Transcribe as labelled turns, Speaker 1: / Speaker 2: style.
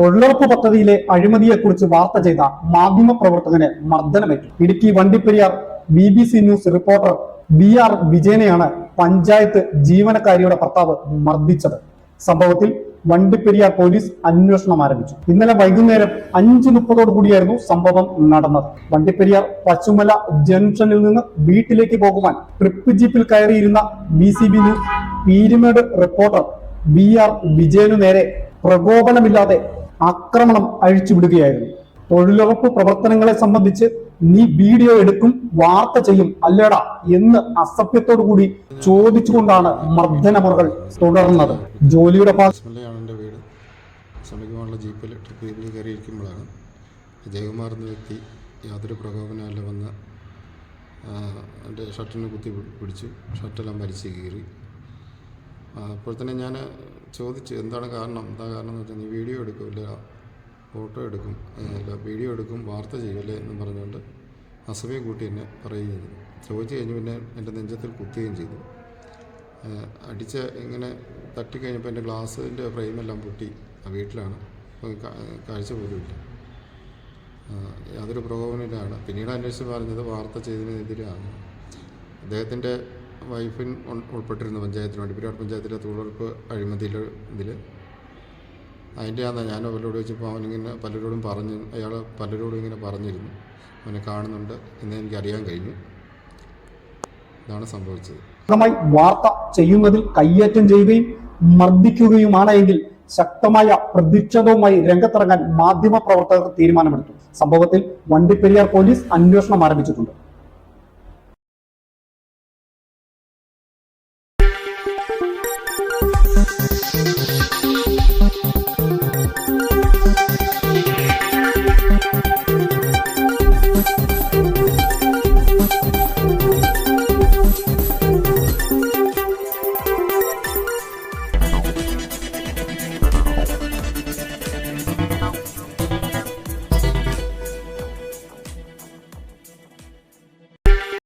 Speaker 1: തൊഴിലുറപ്പ് പദ്ധതിയിലെ അഴിമതിയെക്കുറിച്ച് വാർത്ത ചെയ്ത മാധ്യമ പ്രവർത്തകന് മർദ്ദനമേറ്റു. Idukki Vandiperiyar B B C news reporter B R വിജയനെയാണ് panchayat ജീവനക്കാരിയുടെ ഭർത്താവ് മർദ്ദിച്ചത്. സംഭവത്തിൽ വണ്ടിപ്പെരിയാർ പോലീസ് അന്വേഷണം ആരംഭിച്ചു. ഇന്നലെ വൈകുന്നേരം അഞ്ചു മുപ്പതോടു കൂടിയായിരുന്നു സംഭവം നടന്നത്. വണ്ടിപ്പെരിയാർ പശുമല ജംഗ്ഷനിൽ നിന്ന് വീട്ടിലേക്ക് പോകുവാൻ ട്രിപ്പ് ജീപ്പിൽ കയറിയിരുന്ന B C B news Peerumedu reporter B R വിജയനു നേരെ പ്രകോപനമില്ലാതെ ആക്രമണം അഴിച്ചുവിടുകയായിരുന്നു തൊഴിലുറപ്പ് പ്രവർത്തനങ്ങളെ സംബന്ധിച്ച് നീ വീഡിയോ എടുക്കും വാർത്ത ചെയ്യും അല്ലേടാ എന്ന് അസഭ്യത്തോടു കൂടി ചോദിച്ചുകൊണ്ടാണ് മർദ്ദനമുറകൾ തുടർന്നത്. ജോലിയുടെ
Speaker 2: എന്റെ വീട്. ജീപ്പിൽ കയറിയിരിക്കുമ്പോഴാണ് ജയകുമാർ എന്ന വ്യക്തി യാതൊരു പ്രകോപനമല്ല വന്ന് എന്റെ ഷർട്ടിനെ കുത്തി പിടിച്ചു. ഷർട്ടെല്ലാം വലിച്ചു കീറി. അപ്പോൾ തന്നെ ഞാൻ ചോദിച്ചു എന്താണ് കാരണം? എന്താ കാരണം എന്ന് വെച്ചാൽ നീ വീഡിയോ എടുക്കില്ല? ഫോട്ടോ എടുക്കും. അല്ല വീഡിയോ എടുക്കും വാർത്ത ചെയ്യുമല്ലേ എന്ന് പറഞ്ഞുകൊണ്ട് അസഭ്യം കൂട്ടി എന്നെ പറയുകയും ചെയ്തു. ചോദിച്ചു കഴിഞ്ഞ് പിന്നെ എന്റെ നെഞ്ചത്തിൽ കുത്തുകയും ചെയ്തു. അടിച്ച ഇങ്ങനെ തട്ടിക്കഴിഞ്ഞപ്പോൾ എന്റെ ഗ്ലാസ്സിന്റെ ഫ്രെയിമെല്ലാം പൊട്ടി ആ വീട്ടിലാണ്. കാഴ്ച പോലുമില്ല യാതൊരു പ്രകോപനമില്ലാണ് പിന്നീട് അന്വേഷിച്ച് പറഞ്ഞത് വാർത്ത ചെയ്തതിനെതിരാണ്. അദ്ദേഹത്തിന്റെ വൈഫിൻ ഉൾപ്പെട്ടിരുന്ന പഞ്ചായത്തിന് വേണ്ടി. പിരാട് പഞ്ചായത്തിലെ തൊഴിലുറപ്പ് അഴിമതിയിൽ ഇതിൽ അതിന്റെ ആണ് ഞാൻ അവരോട് ചോദിച്ചപ്പോൾ അവനിങ്ങനെ പലരോടും പറഞ്ഞു അയാൾ പലരോടും ഇങ്ങനെ പറഞ്ഞിരുന്നു. അവനെ കാണുന്നുണ്ട് എന്ന് എനിക്കറിയാൻ കഴിഞ്ഞു. ഇതാണ് സംഭവിച്ചത്.
Speaker 1: വാർത്ത ചെയ്യുന്നതിൽ കയ്യേറ്റം ചെയ്യുകയും മർദ്ദിക്കുകയുമാണ് എങ്കിൽ ശക്തമായ പ്രതിഷേധവുമായി രംഗത്തിറങ്ങാൻ മാധ്യമ പ്രവർത്തകർ തീരുമാനമെടുത്തു. സംഭവത്തിൽ വണ്ടിപ്പെരിയാർ പോലീസ് അന്വേഷണം ആരംഭിച്ചിട്ടുണ്ട്.